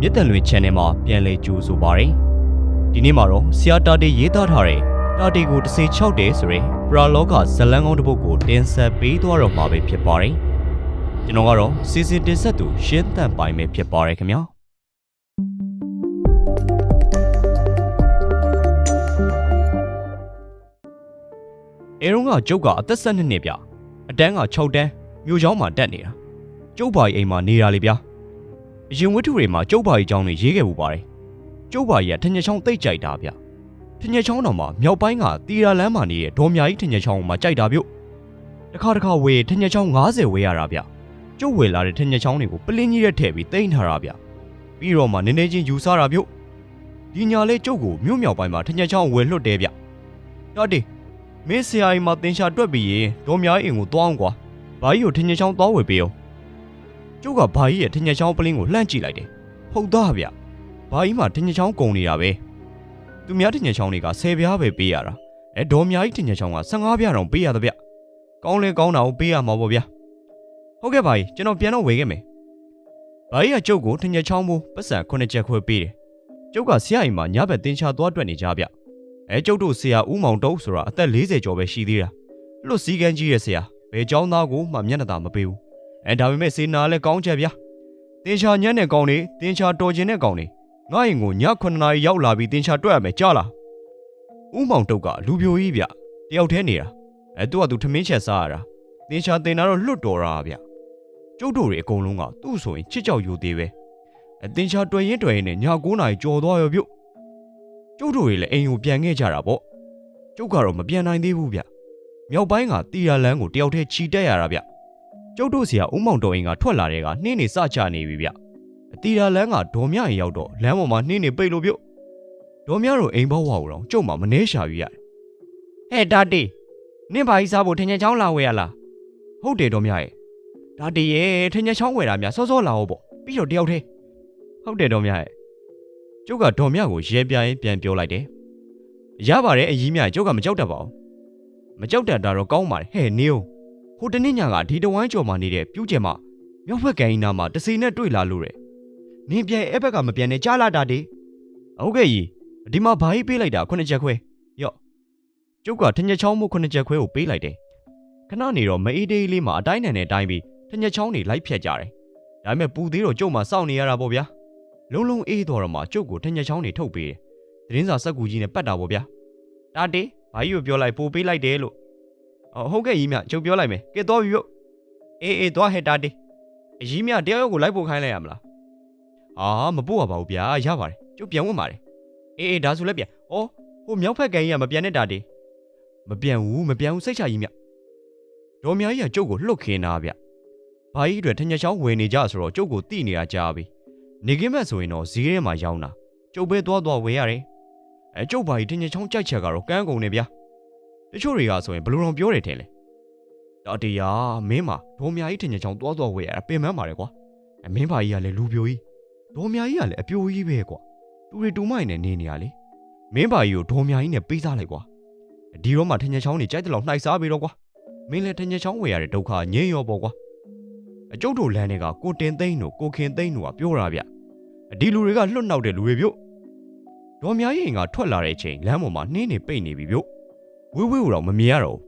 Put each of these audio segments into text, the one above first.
မြစ်တန်လွင် channel မှာပြန်လည်ကြိုဆိုပါရစေ။ဒီနေ့မှာတော့ဆရာတာတေရေးသားထားတဲ့တာတေကိုတစ်စေ6တယ်ဆိုရင်ပရာလောကဇလန်းကောင်းတစ်ပုဒ်ကိုတင်ဆက်ပေးသွားတော့မှာပဲဖြစ်ပါတယ်။ကျွန်တော်ကတော့စီစဉ်တင်ဆက်သူရှင်းတန်ပိုင်ပဲဖြစ်ပါတယ်ခင်ဗျာ။အဲရုံးကကျုပ်ကအသက်12နှစ်ဗျ။အတန်းက6တန်းမြို့ချောင်းမှာတက်နေတာ။ကျုပ်ပါအိမ်မှာနေတာလေဗျာ။ အရင်ဝတ္ထုတွေမှာကျုပ်ပါကြီးအကြောင်းတွေရေးခဲ့ပူပါတယ်။ကျုပ်ပါကြီးကထညက်ချောင်းတိတ်ကြိုက်တာဗျ။ထညက်ချောင်းတော်မှာမြောက်ပိုင်းကတီရာလမ်းမှာနေတဲ့ဒေါ်မြကြီးထညက်ချောင်းမှာကြိုက်တာပြုတ်။တစ်ခါတစ်ခါဝေထညက်ချောင်း90ဝေရတာဗျ။ကျုပ်ဝေလာတဲ့ထညက်ချောင်းတွေကိုပလင်းကြီးရက်ထည့်ပြီးတိမ့်ထားတာဗျ။ပြီးတော့မှနည်းနည်းချင်းယူဆတာပြုတ်။ဒီညာလေးကျုပ်ကိုမြို့မြောက်ပိုင်းမှာထညက်ချောင်းဝေလွတ်တယ်ဗျ။တော်တယ်မင်းဆရာကြီးမှာတင်ရှာတွက်ပြီးရင်ဒေါ်မြကြီးအိမ်ကိုသွားအောင်ကွာ။ဘာကြီးကိုထညက်ချောင်းသွားဝေပေးအောင်။ ကျုပ်ကဘာကြီးရဲ့ထညက်ချောင်းပလင်းကိုလှမ်းကြည့်လိုက်တယ်။ဟုတ်သားဗျ။ဘာကြီးမှာထညက်ချောင်းကုန်နေတာပဲ။သူများထညက်ချောင်းတွေက10ပြားပဲပေးရတာ။အဲဒေါ်မြကြီးထညက်ချောင်းက15ပြားတောင်ပေးရတဲ့ဗျ။ကောင်းလဲကောင်းတာကိုပေးရမှာပေါ့ဗျာ။ဟုတ်ကဲ့ဘာကြီးကျွန်တော်ပြန်တော့ဝေခဲ့မယ်။ဘာကြီးကကျုပ်ကိုထညက်ချောင်းမိုးပတ်စံ9ချက်ခွဲပေးတယ်။ကျုပ်ကဆရာကြီးမှာညဘက်တင်ချသွားတွက်နေကြဗျ။အဲကျုပ်တို့ဆရာဦးမောင်တုံးဆိုတာအသက်40ကျော်ပဲရှိသေးတာ။လွတ်စည်းကမ်းကြီးရဲ့ဆရာဘယ်เจ้าသားကိုမှမျက်နှာသာမပေးဘူး။ အဲဒါပေမဲ့စေနာလည်းကောင်းချက်ဗျာ။တင်ချာညံ့တဲ့ကောင်တွေတင်ချာတော်ကျင်တဲ့ကောင်တွေငါ့ရင်ကိုည9နာရီရောက်လာပြီးတင်ချာတွက်ရမယ်ကြားလား။ဦးမောင်တုတ်ကလူပြိုကြီးဗျ။တယောက်တည်းနေတာ။အဲသူကသူထမင်းချက်စားရတာ။တင်ချာတင်တာတော့လွတ်တော်တာဗျ။ကျုပ်တို့တွေအကုန်လုံးကသူ့ဆိုရင်ချစ်ကြောက်ယူသေးပဲ။အဲတင်ချာတွယ်ရင်တွယ်ရင်နဲ့ည9နာရီကြော်သွားရောပြုတ်။ကျုပ်တို့တွေလည်းအိမ်ကိုပြန်ခဲ့ကြတာပေါ့။ကျုပ်ကတော့မပြန်နိုင်သေးဘူးဗျ။မြောက်ပိုင်းကတီယာလန်းကိုတယောက်တည်းခြီတက်ရတာဗျ။ ကျုပ်တို့စီကဦးမောင်တော်ရင်ကထွက်လာတဲ့ကနှင်းနေစချနေပြီဗျ။အတီယာလန်းကဒေါ်မြရင်ရောက်တော့လမ်းပေါ်မှာနှင်းနေပိတ်လို့ပြုတ်။ဒေါ်မြတို့အိမ်ဘောက်ဝါကိုတော့ကျုပ်မှမနှဲရှာယူရတယ်ဟဲ့ဒါတီနင့်ဘာကြီးစားဖို့ထင်ချင်ချောင်းလာဝဲရလား။ဟုတ်တယ်ဒေါ်မြရဲ့။ဒါတည်းရဲ့ထင်ချချောင်းဝယ်တာများစောစောလာအောင်ပေါ့။ပြီးတော့တယောက်တည်း။ဟုတ်တယ်ဒေါ်မြရဲ့။ကျုပ်ကဒေါ်မြကိုရဲပြရင်ပြန်ပြောလိုက်တယ်။ရပါတယ်အကြီးမြကျုပ်ကမကြောက်တတ်ပါဘူး။မကြောက်တတ်တာတော့ကောင်းပါတယ်ဟဲ့နေဦး။ ဟိုတနေ့ညကဒီတဝမ်းကျော်မှာနေတဲ့ပြူးကျဲမမြောက်ဘက်ကန်ကြီးနာမှာတစီနဲ့တွေ့လာလို့တယ်။နင်းပြန်အဲ့ဘက်ကမပြန်နဲ့ကြားလာတာဒီ။ဟုတ်ကဲ့ကြီးဒီမှာဘာကြီးပေးလိုက်တာခုနှစ်ချက်ခွဲ။ယော့ကျုပ်ကထညက်ချောင်းမို့ခုနှစ်ချက်ခွဲကိုပေးလိုက်တယ်။ခဏနေတော့မအေးတေးလေးမှာအတိုင်းနံနဲ့တိုင်းပြီးထညက်ချောင်းတွေလိုက်ဖြတ်ကြတယ်။ဒါပေမဲ့ပူသေးတော့ကျုပ်မှစောင့်နေရတာပေါ့ဗျာ။လုံးလုံးအေးတော့တော့မှကျုပ်ကိုထညက်ချောင်းတွေထုတ်ပေးတယ်။သတင်းစာစက်ကူကြီးနဲ့ပတ်တာပေါ့ဗျာ။ဒါတေးဘာကြီးကိုပြောလိုက်ပို့ပေးလိုက်တယ်လို့။အော် ဟုတ်ကဲ့ကြီးမြကျုပ်ပြောလိုက်မယ်။ကဲတော့ပြီပြုတ်။အေးအေးသွားဟဲ့တာတေး။အကြီးမြတယောက်ယောက်ကိုလိုက်ပို့ခိုင်းလိုက်ရမလား။အာမပို့ရပါဘူးဗျာရပါတယ်။ကျုပ်ပြန်ဝင်ပါတယ်။အေးအေးဒါဆိုလည်းပြန်။အော်ဟိုမြောက်ဖက်ကန်ကြီးကမပြန်နဲ့တာတေး။မပြန်ဘူးမပြန်ဘူးစိတ်ချကြီးမြ။ဒေါ်မြကြီးကကျုပ်ကိုလှုပ်ခင်းတာဗျ။ဘာကြီးအတွက်ထညက်ချောင်းဝင်နေကြဆိုတော့ကျုပ်ကိုတိနေတာကြားပြီ။နေကင်းမဲ့ဆိုရင်တော့ဈေးထဲမှာရောင်းတာ။ကျုပ်ပဲသွားသွားဝယ်ရတယ်။အဲကျုပ်ဘာကြီးထညက်ချောင်းကြိုက်ချက်ကတော့ကန်းကုန်နေဗျာ။ တချို့တွေကဆိုရင်ဘယ်လိုတော့ပြောတယ်ထင်လဲ။တော်တရားမင်းမဒေါ်မြကြီးထညက်ချောင်းသွားသွားဝယ်ရတာပင်ပန်းပါတယ်ကွာ။အမင်းဘာကြီးကလည်းလူပြိုကြီး။ဒေါ်မြကြီးကလည်းအပြိုကြီးပဲကွာ။တူရီတူမိုင်နဲ့နေနေရလေ။မင်းဘာကြီးကိုဒေါ်မြကြီးနဲ့ပေးစားလိုက်ကွာ။ဒီတော့မှထညက်ချောင်းနေကြိုက်တယ်လို့နှိုက်စားပြီတော့ကွာ။မင်းလည်းထညက်ချောင်းဝယ်ရတဲ့ဒုက္ခငြိမ်းရောပေါ့ကွာ။အကျုပ်တို့လမ်းတွေကကိုတင်သိန်းတို့ကိုခင်သိန်းတို့ကပြောတာဗျ။ဒီလူတွေကလွတ်နောက်တဲ့လူတွေပြုတ်။ဒေါ်မြကြီးကထွက်လာတဲ့အချိန်လမ်းပေါ်မှာနှင်းနေပိတ်နေပြီပြု တ်။ဝေးဝေးတော့မမြင်ရတော့ဘူး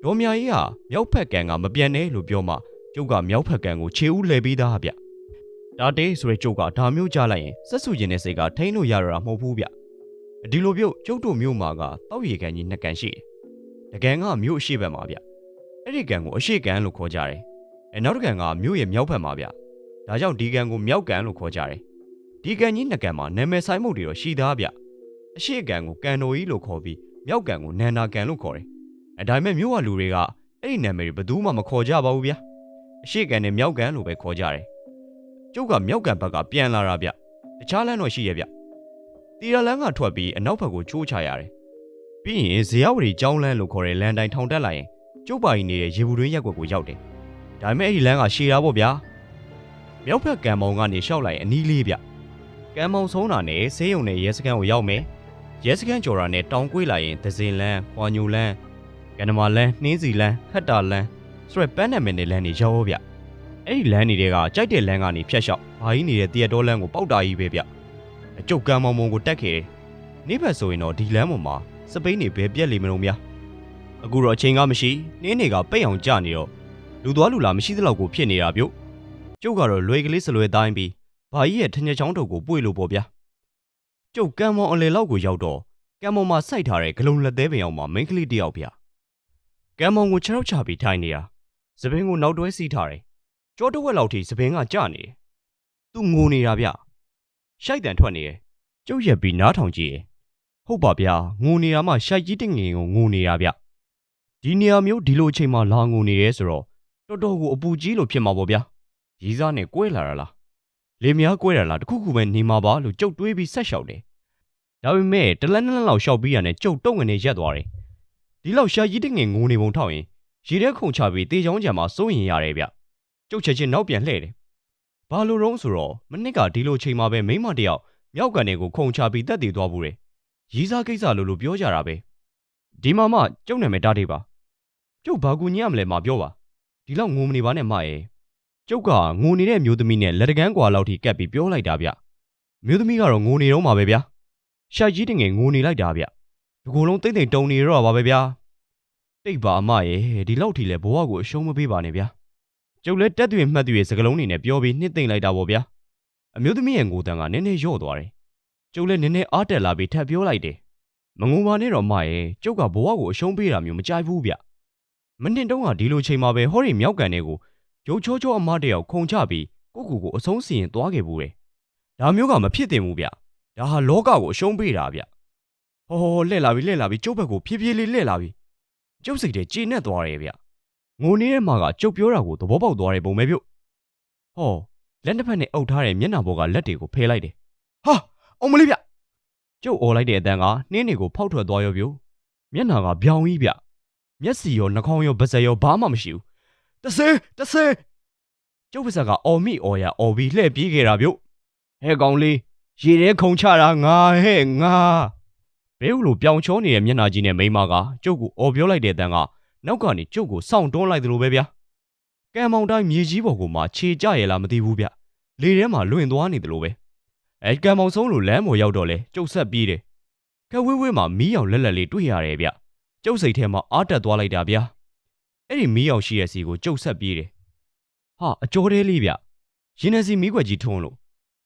။ဒေါ်မြကြီးကမြောက်ဖက်ကန်ကမပြန်နဲ့လို့ပြောမှကျုပ်ကမြောက်ဖက်ကန်ကိုခြေဦးလှည့်ပေးသားဗျ။ဒါတေးဆိုရဲကျုပ်ကဒါမျိုးကြားလိုက်ရင်စက်ဆူကျင်တဲ့စိတ်ကထိန်းလို့ရတော့တာမဟုတ်ဘူးဗျ။ဒီလိုပြုတ်ကျုပ်တို့မြို့မှာကတောက်ရီကန်ကြီးနှစ်ကန်ရှိတယ်။တကန်ကမြို့အရှိဘက်မှာဗျ။အဲ့ဒီကန်ကိုအရှိကန်လို့ခေါ်ကြတယ်။အဲနောက်တစ်ကန်ကမြို့ရဲ့မြောက်ဘက်မှာဗျ။ဒါကြောင့်ဒီကန်ကိုမြောက်ကန်လို့ခေါ်ကြတယ်။ဒီကန်ကြီးနှစ်ကန်မှာနာမည်ဆိုင်မှုတွေတော့ရှိသားဗျ။အရှိကန်ကိုကန်တော်ကြီးလို့ခေါ်ပြီး မြောက်ကန်ကိုနန္နာကန်လို့ခေါ်တယ်။အဲဒါပေမဲ့မြို့ကလူတွေကအဲ့ဒီနာမည်တွေဘယ်သူမှမခေါ်ကြပါဘူးဗျ။အရှိကန်နဲ့မြောက်ကန်လို့ပဲခေါ်ကြတယ်။ကျုပ်ကမြောက်ကန်ဘက်ကပြန်လာတာဗျ။တခြားလမ်းတော့ရှိရဲ့ဗျ။တီရလန်းကထွက်ပြီးအနောက်ဘက်ကိုချိုးချရတယ်။ပြီးရင်ဇေယဝတီကျောင်းလန်းလို့ခေါ်တဲ့လမ်းတိုင်းထောင်တက်လာရင်ကျုပ်ပါရင်နေတဲ့ရေဘူးတွင်းရက်ွက်ကိုရောက်တယ်။ဒါပေမဲ့အဲ့ဒီလမ်းကရှည်တာပေါ့ဗျာ။မြောက်ဘက်ကံမောင်ကနေရှောက်လိုက်ရင်အနီးလေးဗျ။ကံမောင်ဆုံးတာနဲ့ဆေးရုံနဲ့ရဲစခန်းကိုရောက်မယ်။ ရဲစခန်းကျော်တာနဲ့တောင်ကွေးလာရင်ဒဇင်လန်း၊ဟွာညိုလန်း၊ကန္နမာလန်း၊နှင်းစီလန်း၊ခတ်တာလန်းဆိုရယ်ပန်းနာမည်နဲ့လမ်းတွေရောက်ဗျ။အဲ့ဒီလမ်းနေတဲ့ကကြိုက်တဲ့လမ်းကနေဖြတ်လျှောက်ဘာကြီးနေတဲ့တရက်တော်လမ်းကိုပေါက်တာကြီးပဲဗျအကျုပ်ကံမောင်မောင်ကိုတက်ခဲ့တယ်နေ့ဘက်ဆိုရင်တော့ဒီလမ်းပေါ်မှာစပိန်နေဘယ်ပြက်လိမ့်မလို့များအခုတော့အချိန်ကမရှိနှင်းတွေကပိတ်အောင်ကြနေတော့လူသွားလူလာမရှိသလောက်ကိုဖြစ်နေတာဗျကျုပ်ကတော့လွယ်ကလေးစလွယ်တိုင်းပြီးဘာကြီးရဲ့ထညက်ချောင်းတုပ်ကိုပွေလို့ပေါ့ဗျာ ကျုပ်ကံမောင်အလေလောက်ကိုရောက်တော့ကံမောင်မှာစိုက်ထားတဲ့ဂလုံးလက်သေးပင်အောင်မှာမိန်းကလေးတစ်ယောက်ဗျကံမောင်ကိုခြေထောက်ချပြီးထိုင်နေတာစပင်းကိုနောက်တွဲစီးထားတယ်ကြောတဝက်လောက်ထိစပင်းကကြနေတယ်။သူငိုနေတာဗျ။ရှိုက်တန်ထွက်နေတယ်။ကျုပ်ရက်ပြီးနားထောင်ကြည့်တယ်။ဟုတ်ပါဗျာ။ငိုနေတာမှရှိုက်ကြီးတငင်ကိုငိုနေတာဗျ။ဒီနေရာမျိုးဒီလိုအချိန်မှလာငိုနေရဲဆိုတော့တော်တော်ကိုအပူကြီးလို့ဖြစ်မှာပေါ့ဗျာ။ရီးစားနဲ့ကွဲလာတာလား။ လေများကွဲတာလားတခုခုပဲနေမှာပါလို့ကျုပ်တွေးပြီးဆက်လျှောက်တယ်။ဒါပေမဲ့တလက်နက်လောက်ရှောက်ပြီးရနဲ့ကျုပ်တုံငနေရက်သွားတယ်။ဒီလောက်ရှာကြီးတငင်ငိုနေပုံထောက်ရင်ရေထဲခုန်ချပြီးတေချောင်းကြံမှာစိုးရင်ရတယ်ဗျ။ကျုပ်ချက်ချင်းနောက်ပြန်လှည့်တယ်။ဘာလို့တုံးဆိုတော့မနစ်ကဒီလိုချိန်မှာပဲမိန်းမတစ်ယောက်မြောက်ကန်တွေကိုခုံချပြီးတက်တည်သွားဘူးတယ်။ရီးစားကိစ္စလို့လို့ပြောကြတာပဲ။ဒီမှာမှကျုပ်နာမည်တားသေးပါ။ကျုပ်ဘာကူညံ့မလဲမပြောပါ။ဒီလောက်ငိုမနေပါနဲ့မရဲ့။ ကျုပ်ကငိုနေတဲ့မျိုးသမီးနဲ့လက်တကန်းကွာလောက်ထိကပ်ပြီးပြောလိုက်တာဗျ။မျိုးသမီးကတော့ငိုနေတော့မှာပဲဗျာ။ရှာကြီးတငယ်ငိုနေလိုက်တာဗျ။ဒီကိုယ်လုံးတိတ်တိတ်တုံနေတော့ပါပဲဗျာ။တိတ်ပါအမရဲ့ဒီလောက်ထိလဲဘဝကိုအရှုံးမပေးပါနဲ့ဗျာ။ကျုပ်လည်းတက်သွေမှတ်သွေစကလုံးနေနဲ့ပြောပြီးနှစ်သိမ့်လိုက်တာပေါ့ဗျာအမျိုးသမီးရဲ့ငိုတန်ကနည်းနည်းလျော့သွားတယ်ကျုပ်လည်းနည်းနည်းအားတက်လာပြီးထပ်ပြောလိုက်တယ်မငိုပါနဲ့တော့မရဲ့ကျုပ်ကဘဝကိုအရှုံးပေးတာမျိုးမကြိုက်ဘူးဗျမနှင်တုံးကဒီလိုချိန်မှာပဲဟောရီမြောက်ကန်တွေကို ရုပ်ချောချောအမတယောက်ခုံချပြီးကိုကူကိုအဆုံးစီရင်သွားခဲ့ဘူးတယ်ဒါမျိုးကမဖြစ်သင့်ဘူးဗျဒါဟာလောကကိုအရှုံးပေးတာဗျဟောဟောလှဲ့လာပြီလှဲ့လာပြီကျုပ်ဘက်ကိုဖြည်းဖြည်းလေးလှဲ့လာပြီကျုပ်စိတ်ထဲကြေနဲ့သွားတယ်ဗျငိုနေတဲ့မှာကကျုပ်ပြောတာကိုသဘောပေါက်သွားတဲ့ပုံပဲပြုတ်ဟောလက်တစ်ဖက်နဲ့အုပ်ထားတဲ့မျက်နှာပေါ်ကလက်တွေကိုဖယ်လိုက်တယ်ဟာအောင်မလေးဗျကျုပ်អော်လိုက်တဲ့အတန်းကနှင်းတွေကိုဖောက်ထွက်သွားရောပြုတ်မျက်နှာကပြောင်ကြီးဗျမျက်စီရောနှာခေါင်းရောပါးစပ်ရောဘာမှမရှိဘူး တဆဲတဆဲကျုပ်ပါးစပ်ကအော်မိအော်ရအော်ပြီးလှည့်ပြေးခဲ့တာပြုတ်ဟဲ့ကောင်လေးရေထဲခုံချတာငါဟဲ့ငါဘဲဦးလိုပြောင်ချောနေတဲ့မျက်နှာကြီးနဲ့မိန်းမကကျုပ်ကိုအော်ပြောလိုက်တဲ့အတန်းကနောက်ကနေကျုပ်ကိုစောင့်တွန်းလိုက်သလိုပဲဗျာကံမောင်တိုင်းမြေကြီးပေါ်ကိုမှခြေကြရဲ့လားမသိဘူးဗျလေထဲမှာလွင့်သွားနေသလိုပဲအဲကံမောင်ဆုံးလို့လမ်းပေါ်ရောက်တော့လဲကျုပ်ဆက်ပြေးတယ်ကဝေးဝေးမှာမီးရောင်လက်လက်လေးတွေ့ရတယ်ဗျကျုပ်စိတ်ထဲမှာအားတက်သွားလိုက်တာဗျာ အဲ့ဒီမီးရောင်ရှိရဲ့စီကိုကျုပ်ဆက်ပြေးတယ်ဟာအကျော်သေးလေးဗျရင်းနေစီမီးခွက်ကြီးထုံးလို့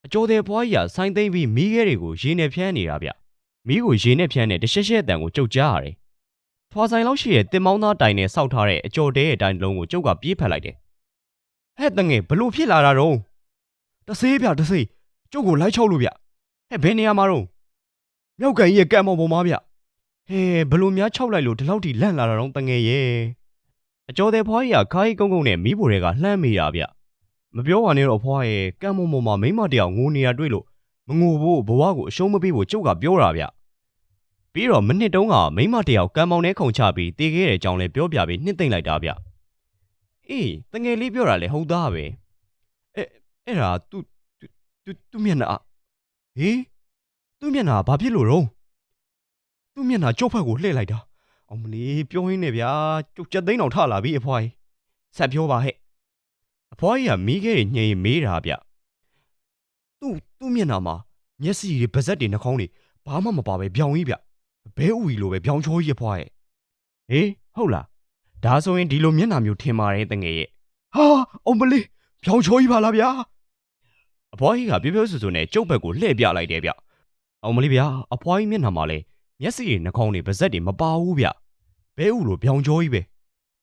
အကျော်သေးဘွားကြီးကဆိုင်းသိမ့်ပြီးမီးခဲတွေကိုရေနဲ့ဖျန်းနေတာဗျမီးကိုရေနဲ့ဖျန်းတဲ့တရှက်ရှက်အတန်ကိုကျုပ်ကြားရတယ်ထွာဆိုင်လောက်ရှိတဲ့တင်မောင်းသားတိုင်နဲ့စောက်ထားတဲ့အကျော်တဲရဲ့တိုင်တစ်လုံးကိုကျုပ်ကပြေးဖက်လိုက်တယ်။ဟဲ့တငယ်ဘလို့ဖြစ်လာတာတော့တဆေးဗျတဆေးကျုပ်ကိုလိုက်ချောက်လို့ဗျ။ဟဲ့ဘယ်နေရာမှာတော့မြောက်ကန်ကြီးရဲ့ကံမောင်ပေါ်မှာဗျ။ဟဲ့ဘလို့များချောက်လိုက်လို့ဒီလောက်ထိလန့်လာတာတော့တငယ်ရဲ့။ အကျော်တဲဖွားကြီးကခါးကြီးကုန်းကုန်းနဲ့မီးဖိုတွေကလှမ်းမိတာဗျ။မပြောပါနဲ့တော့ဖွားရဲ့ကံမောင်ပေါ်မှာမိမတယောက်ငိုနေတာတွေ့လို့မငိုဖို့ဘဝကိုအရှုံးမပေးဖို့ကျုပ်ကပြောတာဗျ။ ပြီးတော့မနှစ်တုန်းကမိန်းမတစ်ယောက်ကံမောင်နဲ့ခုန်ချပြီးတေးခဲ့တဲ့အကြောင်းလဲပြောပြပြီးနှစ်သိမ့်လိုက်တာဗျအေးတငယ်လေးပြောတာလဲဟုတ်သားပဲအဲအဲ့ဒါ तू तू तू မျက်နှာဟေး तू မျက်နှာဘာဖြစ်လို့တော့ तू မျက်နှာကျုပ်ဖက်ကိုလှည့်လိုက်တာ အောင်မလေးပြောရင်းနဲ့ဗျာကျုပ်ချက်သိန်းအောင်ထလာပြီအဖွားကြီးဆက်ပြောပါဟဲ့အဖွားကြီးကမီးခဲတွေညှိရင်မေးတာဗျ तू तू မျက်နှာမှာမျက်စိတွေပါးစပ်တွေနှာခေါင်းတွေဘာမှမပါပဲပြောင်ကြီးဗျဘဲဦလိုပဲပြောင်းချောကြီးဖွားရဲ့ဟေးဟုတ်လားဒါဆိုရင်ဒီလိုမျက်နှာမျိုးထင်ပါတယ်တငယ်ရဲ့ဟာအောင်မလေးပြောင်းချောကြီးပါလားဗျာအဖွားကြီးကပြောပြောဆိုဆိုနဲ့ကျုပ်ဘက်ကိုလှည့်ပြလိုက်တယ်ဗျအောင်မလေးဗျာအဖွားကြီးမျက်နှာမှာလဲမျက်စိတွေနှာခေါင်းတွေပါးစပ်တွေမပါဘူးဗျ ဘဲဥလိုပြောင်းချောကြီးပဲ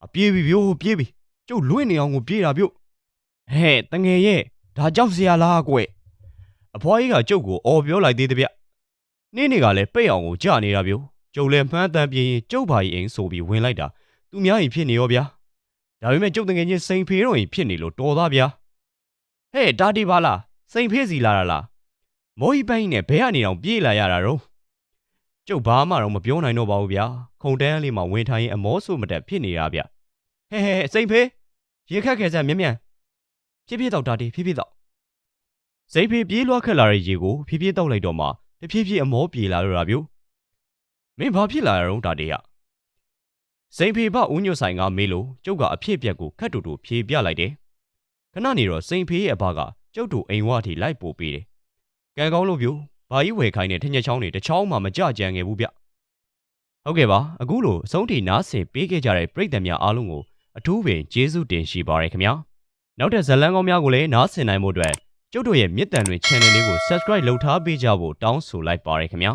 အပြေးပြီဗျို့ပြေးပြီကျုပ်လွင့်နေအောင်ကိုပြေးတာဗျို့ဟဲ့တငယ်ရဲ့ဒါကြောက်စရာလားကွအဖွားကြီးကကျုပ်ကိုအော်ပြောလိုက်သေးတယ်ဗျနေ့နေ့ကလည်းပိတ်အောင်ကိုကြာနေတာဗျို့ကျုပ်လည်းမှန်းတမ်းပြင်းရင်ကျုပ်ဘာကြီးအိမ်ဆိုပြီးဝင်လိုက်တာသူများကြီးဖြစ်နေရောဗျာဒါပေမဲ့ကျုပ်တငယ်ချင်းစိန်ဖေးတော့ရင်ဖြစ်နေလို့တော်သားဗျာဟဲ့တာတီပါလားစိန်ဖေးစီလာတာလားမော်ဟီပိုင်းနဲ့ဘဲကနေတော့ပြေးလာရတာတော့ကျုပ်ဘာမှတော့မပြောနိုင်တော့ပါဘူးဗျာ ခုံတန်းလေးမှာဝင်ထိုင်ရင်အမောဆိုးမတက်ဖြစ်နေတာဗျဟဲ့ဟဲ့စိန်ဖေးရေခက်ခဲစမ်းမြ мян ဖြည်းဖြည်းတော့တာတီဖြည်းဖြည်းတော့စိန်ဖေးပြေးလွှားခက်လာတဲ့ရေကိုဖြည်းဖြည်းတော့လိုက်တော့မှ တဖြည်းဖြည်းအမောပြေလာတော့တာဗျို့မင်းဘာဖြစ်လာရတော့တာတေးရစိန်ဖေဖဦးညွတ်ဆိုင်ကမေးလို့ကျုပ်ကအဖြစ်အပျက်ကိုခတ်တူတူဖြေပြလိုက်တယ် ခဏနေတော့စိန်ဖေးရဲ့အဘကကျုပ်တို့အိမ်ဝအထိလိုက်ပို့ပေးတယ်ကံကောင်းလို့ပြိုဘာကြီးဝယ်ခိုင်းတဲ့ထင်ရချောင်းတွေတစ်ချောင်းမှမကြကြံခဲ့ဘူးဗျ ဟုတ်ကဲ့ပါအခုလိုအဆုံးထိနားဆင်ပေးခဲ့ကြတဲ့ပရိသတ်များအားလုံးကိုအထူးပင်ကျေးဇူးတင်ရှိပါရခင်ဗျာနောက်ထပ်ဇတ်လန်းကောင်းများကိုလည်းနားဆင်နိုင်ဖို့အတွက်ကျုပ်တို့ရဲ့မြစ်တန်တွင် channel လေးကို subscribe လုပ်ထားပေးကြဖို့တောင်းဆိုလိုက်ပါရခင်ဗျာ